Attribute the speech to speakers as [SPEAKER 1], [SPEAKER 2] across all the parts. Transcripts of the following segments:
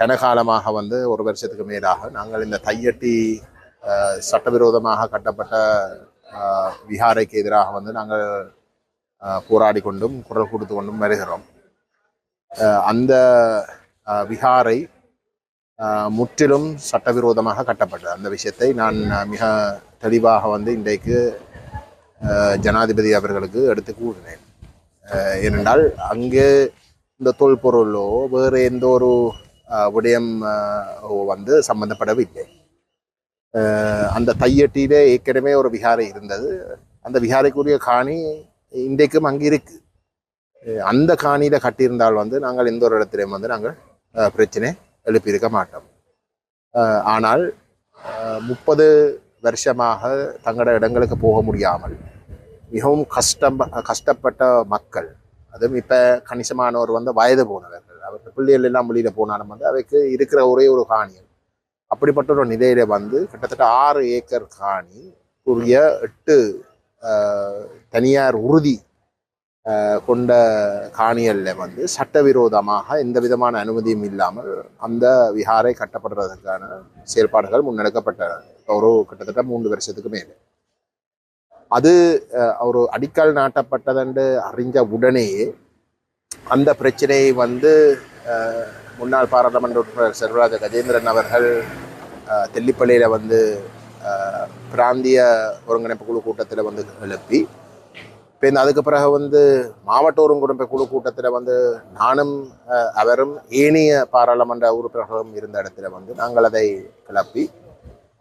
[SPEAKER 1] கனகாலமாக வந்து ஒரு வருஷத்துக்கு மேலாக நாங்கள் இந்த தையட்டி சட்டவிரோதமாக கட்டப்பட்ட விஹாரைக்கு எதிராக வந்து நாங்கள் போராடி கொண்டும் குரல் கொடுத்து கொண்டும் வருகிறோம். அந்த விஹாரை முற்றிலும் சட்டவிரோதமாக கட்டப்பட்டது. அந்த விஷயத்தை நான் மிக தெளிவாக வந்து இன்றைக்கு ஜனாதிபதி அவர்களுக்கு எடுத்து கூறினேன். ஏனென்றால் அங்கே இந்த தொல்பொருளோ வேறு எந்த ஒரு விடயம் வந்து சம்பந்தப்படவில்லை அந்த தையட்டியிலே ஏற்கனவே ஒரு விகாரை இருந்தது அந்த விகாரைக்குரிய காணி இன்றைக்கும் அங்கே இருக்கு அந்த காணியில் கட்டியிருந்தால் வந்து நாங்கள் எந்த ஒரு இடத்திலையும் வந்து நாங்கள் பிரச்சனை எழுப்பியிருக்க மாட்டோம் ஆனால் முப்பது வருஷமாக தங்களோட இடங்களுக்கு போக முடியாமல் மிகவும் கஷ்டம் கஷ்டப்பட்ட மக்கள் அதுவும் இப்போ கணிசமானவர் வந்து வயது போனவர் அவருக்கு பிள்ளைகள் எல்லாம் வெளியில் போனாலும் வந்து அவைக்கு இருக்கிற ஒரே ஒரு காணியம் அப்படிப்பட்ட ஒரு நிலையில வந்து கிட்டத்தட்ட ஆறு ஏக்கர் காணி உரிய எட்டு ஆஹ், தனியார் உறுதி ஆஹ், கொண்ட காணிகளில் வந்து சட்டவிரோதமாக எந்த விதமான அனுமதியும் இல்லாமல் அந்த விஹாரை கட்டப்படுறதுக்கான செயல்பாடுகள் முன்னெடுக்கப்பட்ட ஒரு கிட்டத்தட்ட மூன்று வருஷத்துக்கு மேலே. அது அஹ், ஒரு அடிக்கல் நாட்டப்பட்டதென்று அறிஞ்ச உடனேயே அந்த பிரச்சனையை வந்து முன்னாள் பாராளுமன்ற உறுப்பினர் செல்வராஜ கஜேந்திரன் அவர்கள் தெல்லிப்பள்ளியில் வந்து பிராந்திய ஒருங்கிணைப்பு குழு கூட்டத்தில் வந்து எழுப்பி இப்போ இந்த அதுக்கு பிறகு வந்து மாவட்ட ஒருங்கிணைப்பு குழு கூட்டத்தில் வந்து நானும் அவரும் ஏனைய பாராளுமன்ற உறுப்பினர்களும் இருந்த இடத்துல வந்து நாங்கள் அதை கிளப்பி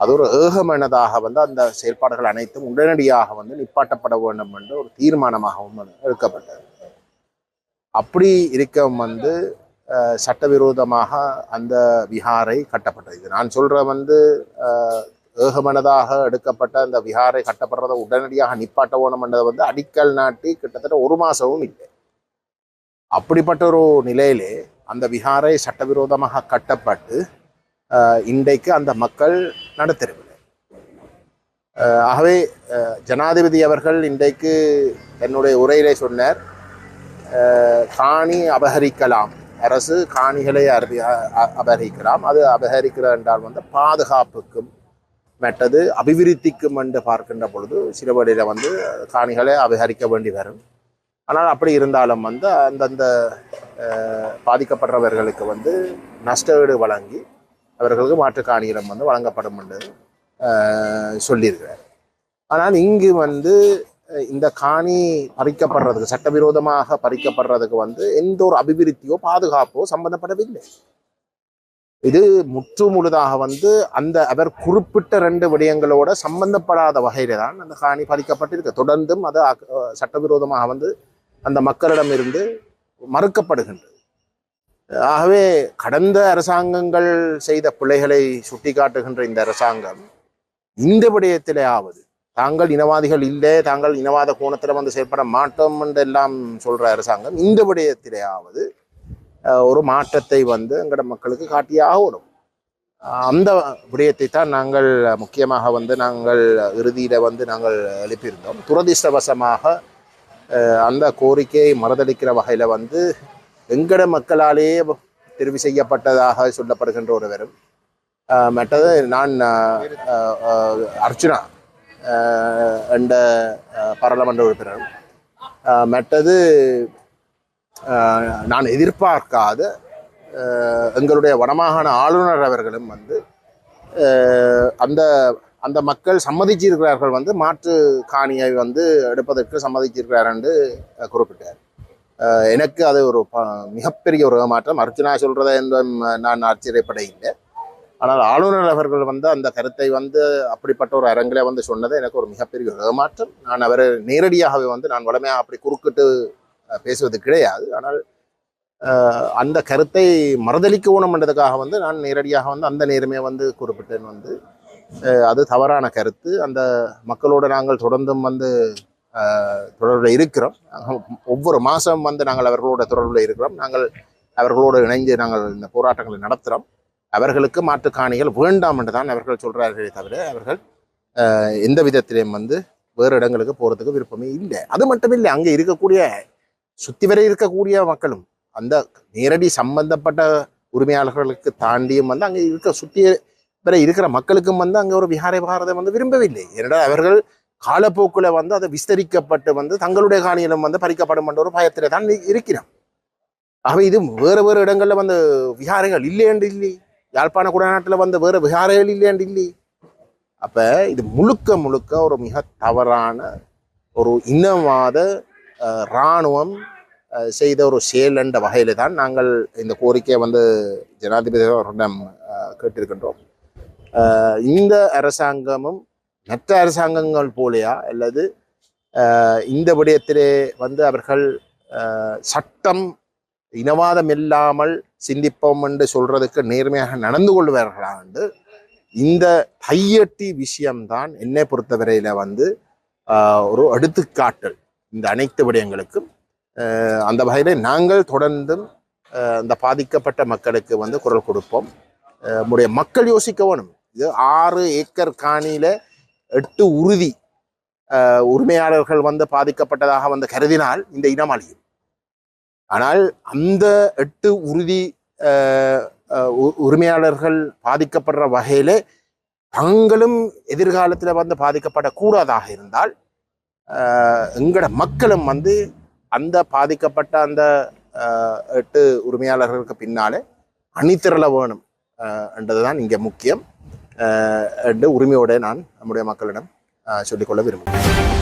[SPEAKER 1] அது ஒரு ஏகமனதாக வந்து அந்த செயல்பாடுகள் அனைத்தும் உடனடியாக வந்து நிப்பாட்டப்பட வேண்டும் என்ற ஒரு தீர்மானமாகவும் எடுக்கப்பட்டது. அப்படி இருக்க வந்து அஹ், சட்டவிரோதமாக அந்த விஹாரை கட்டப்பட்டது. இது நான் சொல்ற வந்து ஏகமனதாக எடுக்கப்பட்ட அந்த விஹாரை கட்டப்படுறதை உடனடியாக நிப்பாட்ட வேணும்ன்றதை வந்து அடிக்கல் நாட்டி கிட்டத்தட்ட ஒரு மாசமும் இல்லை. அப்படிப்பட்ட ஒரு நிலையிலே அந்த விஹாரை சட்டவிரோதமாக கட்டப்பட்டு அஹ், இன்றைக்கு அந்த மக்கள் நடத்தவில்லை ஆகவே அஹ், ஜனாதிபதி அவர்கள் இன்றைக்கு என்னுடைய உரையிலே சொன்னார் காணி அபகரிக்கலாம். அரசு காணிகளை அபி- அ- அபகரிக்கலாம். அது அபகரிக்கிறது என்றால் வந்து பாதுகாப்புக்கும் மற்றது அபிவிருத்திக்கும் என்று பார்க்கின்ற பொழுது சில வழியில் வந்து காணிகளை அபகரிக்க வேண்டி வரும். ஆனால் அப்படி இருந்தாலும் வந்து அந்தந்த பாதிக்கப்படுறவர்களுக்கு வந்து நஷ்டஈடு வழங்கி அவர்களுக்கு மாற்று காணியிடம் வந்து வழங்கப்படும் என்று சொல்லியிருக்கிறார். ஆனால் இங்கு வந்து இந்த காணி பறிக்கப்படுறதுக்கு சட்டவிரோதமாக பறிக்கப்படுறதுக்கு வந்து எந்த ஒரு அபிவிருத்தியோ பாதுகாப்போ சம்பந்தப்படவில்லை. இது முற்று முழுதாக வந்து அந்த அவர் குறிப்பிட்ட ரெண்டு விடயங்களோட சம்பந்தப்படாத வகையில தான் அந்த காணி பறிக்கப்பட்டிருக்கு. தொடர்ந்தும் அது அஹ், சட்டவிரோதமாக வந்து அந்த மக்களிடம் இருந்து மறுக்கப்படுகின்றது. ஆகவே கடந்த அரசாங்கங்கள் செய்த பிழைகளை சுட்டிக்காட்டுகின்ற இந்த அரசாங்கம் இந்த விடயத்திலேயாவது தாங்கள் இனவாதிகள் இல்லை தாங்கள் இனவாத கோணத்தில் வந்து செயல்பட மாட்டோம் என்று எல்லாம் சொல்கிற அரசாங்கம் இந்த விடயத்திலேயாவது ஒரு மாற்றத்தை வந்து எங்களோட மக்களுக்கு காட்டியாக வரும் அந்த விடயத்தை தான் நாங்கள் முக்கியமாக வந்து நாங்கள் இறுதியில் வந்து நாங்கள் எழுப்பியிருந்தோம். துரதிர்ஷ்டவசமாக அந்த கோரிக்கையை மறுதளிக்கிற வகையில் வந்து எங்கட மக்களாலேயே தெரிவு செய்யப்பட்டதாக சொல்லப்படுகின்ற ஒருவரும் மற்றது நான் அர்ச்சுனா என்ற பாராளுமன்ற உறுப்பினரும். மற்றது நான் எதிர்பார்க்காத எங்களுடைய வடமாகாண ஆளுநர் அவர்களும் வந்து அந்த அந்த மக்கள் சம்மதிச்சிருக்கிறார்கள் வந்து மாற்று காணியை வந்து எடுப்பதற்கு சம்மதிச்சிருக்கிறார் என்று குறிப்பிட்டார். எனக்கு அது ஒரு ப- மிகப்பெரிய ஒரு மாற்றம் அர்ச்சனா சொல்கிறத என்றும் நான் ஆச்சரியப்பட இல்லை ஆனால் ஆளுநர் அவர்கள் வந்து அந்த கருத்தை வந்து அப்படிப்பட்ட ஒரு அரங்கில வந்து சொன்னது எனக்கு ஒரு மிகப்பெரிய ஒரு ஏமாற்றம். நான் அவரை நேரடியாகவே வந்து நான் வளமையாக அப்படி குறுக்கிட்டு பேசுவது கிடையாது. ஆனால் அந்த கருத்தை மறுதளிக்க என்றதுக்காக வந்து நான் நேரடியாக வந்து அந்த நேரமே வந்து குறிப்பிட்டேன் வந்து. அது தவறான கருத்து. அந்த மக்களோடு நாங்கள் தொடர்ந்தும் வந்து தொடர்பில் இருக்கிறோம். ஒவ்வொரு மாதம் வந்து நாங்கள் அவர்களோட தொடர்பில் இருக்கிறோம். நாங்கள் அவர்களோடு இணைந்து நாங்கள் இந்த போராட்டங்களை நடத்துகிறோம் அவர்களுக்கு மாற்றுக்காணிகள் வேண்டாம் என்று தான் அவர்கள் சொல்கிறார்களே தவிர அவர்கள் எந்த விதத்திலையும் வந்து வேறு இடங்களுக்கு போகிறதுக்கு விருப்பமே இல்லை. அது மட்டும் இல்லை அங்கே இருக்கக்கூடிய சுற்றி வரை இருக்கக்கூடிய மக்களும் அந்த நேரடி சம்பந்தப்பட்ட உரிமையாளர்களுக்கு தாண்டியும் வந்து அங்கே இருக்க சுற்றி வரை இருக்கிற மக்களுக்கும் வந்து அங்கே ஒரு விஹாரை பாரதை வந்து விரும்பவில்லை. ஏனென்றால் அவர்கள் காலப்போக்கில் வந்து அதை விஸ்தரிக்கப்பட்டு வந்து தங்களுடைய காணியிலும் வந்து பறிக்கப்படும் என்ற ஒரு பயத்தில் தான் இருக்கிறோம். ஆகவே இது வேறு வேறு இடங்களில் வந்து விஹாரைகள் இல்லையென்று இல்லை. யாழ்ப்பாண குடநாட்டில் வந்து வேறு விகாரைகள் இல்லையாண்டு இல்லை அப்போ இது முழுக்க முழுக்க ஒரு மிக தவறான ஒரு இனவாத இராணுவம் செய்த ஒரு செயல் என்ற வகையில தான் நாங்கள் இந்த கோரிக்கையை வந்து ஜனாதிபதி அவர்களிடம் கேட்டிருக்கின்றோம். இந்த அரசாங்கமும் மற்ற அரசாங்கங்கள் போலையா அல்லது இந்த விடயத்திலே வந்து அவர்கள் சட்டம் இனவாதம் இல்லாமல் சிந்திப்போம் என்று சொல்றதுக்கு நேர்மையாக நடந்து கொள்வார்களா என்று இந்த தையட்டி விஷயம்தான் என்னை பொறுத்தவரையில வந்து ஒரு எடுத்துக்காட்டல் இந்த அனைத்து விடயங்களுக்கும் அந்த வகையில் நாங்கள் தொடர்ந்தும் இந்த பாதிக்கப்பட்ட மக்களுக்கு வந்து குரல் கொடுப்போம். நம்முடைய மக்கள் யோசிக்க வேணும். இது ஆறு ஏக்கர் காணியில் எட்டு உறுதி உரிமையாளர்கள் வந்து பாதிக்கப்பட்டதாக வந்து கருதினால் இந்த இனம் அழியும் ஆனால் அந்த எட்டு உறுதி உ- உரிமையாளர்கள் பாதிக்கப்படுற வகையில் தங்களும் எதிர்காலத்தில் வந்து பாதிக்கப்படக்கூடாதாக இருந்தால் எங்களோட மக்களும் வந்து அந்த பாதிக்கப்பட்ட அந்த எட்டு உரிமையாளர்களுக்கு பின்னாலே அணிதிரள வேணும் என்றதுதான் இங்கே முக்கியம். என்று உரிமையோடு நான் நம்முடைய மக்களிடம் சொல்லிக்கொள்ள விரும்புகிறேன்.